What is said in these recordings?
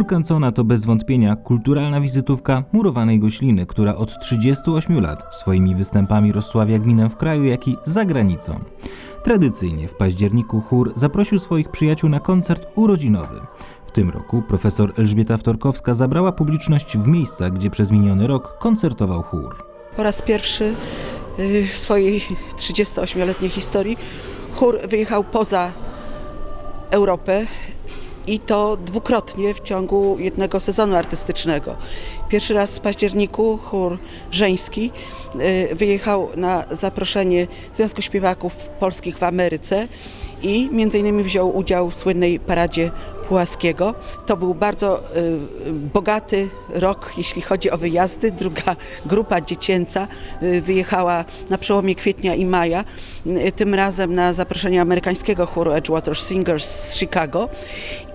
Kancona to bez wątpienia kulturalna wizytówka murowanej gośliny, która od 38 lat swoimi występami rozsławia gminę w kraju, jak i za granicą. Tradycyjnie w październiku chór zaprosił swoich przyjaciół na koncert urodzinowy. W tym roku profesor Elżbieta Wtorkowska zabrała publiczność w miejsca, gdzie przez miniony rok koncertował chór. Po raz pierwszy y, w swojej 38-letniej historii chór wyjechał poza Europę i to dwukrotnie w ciągu jednego sezonu artystycznego. Pierwszy raz w październiku chór żeński y, wyjechał na zaproszenie Związku Śpiewaków Polskich w Ameryce i między innymi wziął udział w słynnej paradzie Pułaskiego. To był bardzo y, bogaty rok, jeśli chodzi o wyjazdy. Druga grupa dziecięca y, wyjechała na przełomie kwietnia i maja, tym razem na zaproszenie amerykańskiego chóru Edgewater Singers z Chicago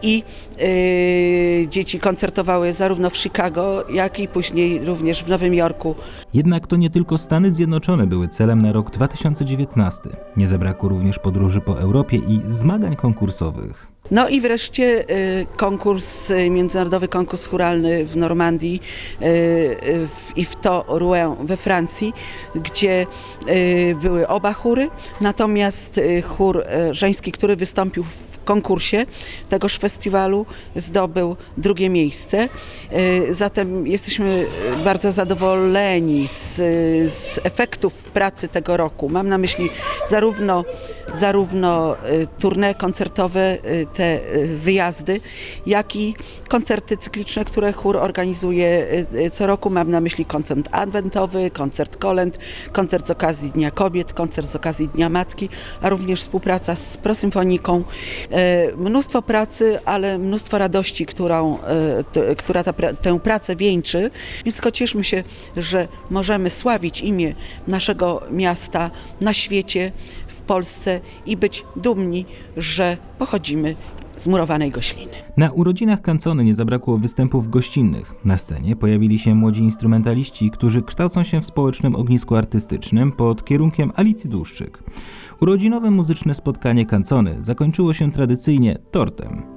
i y, dzieci koncertowały zarówno w Chicago, jak i później również w Nowym Jorku. Jednak to nie tylko Stany Zjednoczone były celem na rok 2019. Nie zabrakło również podróży po Europie i zmagań konkursowych. No i wreszcie y, konkurs, międzynarodowy konkurs churalny w Normandii y, i w to Rouen we Francji, gdzie były oba chóry, natomiast chór żeński, który wystąpił w konkursie tegoż festiwalu zdobył drugie miejsce. Y, Zatem jesteśmy bardzo zadowoleni z, z efektów pracy tego roku. Mam na myśli zarówno, zarówno y, tournée koncertowe, y, te wyjazdy, jak i koncerty cykliczne, które chór organizuje co roku. Mam na myśli koncert adwentowy, koncert kolęd, koncert z okazji Dnia Kobiet, koncert z okazji Dnia Matki, a również współpraca z Prosymfoniką. E, Mnóstwo pracy, ale mnóstwo radości, którą, e, która ta, tę pracę wieńczy. Więc cieszmy się, że możemy sławić imię naszego miasta na świecie, w Polsce i być dumni, że pochodzimy z murowanej gośliny. Na urodzinach Kancony nie zabrakło występów gościnnych. Na scenie pojawili się młodzi instrumentaliści, którzy kształcą się w społecznym ognisku artystycznym pod kierunkiem Alicji Dłuszczyk. Urodzinowe muzyczne spotkanie Kancony zakończyło się tradycyjnie tortem.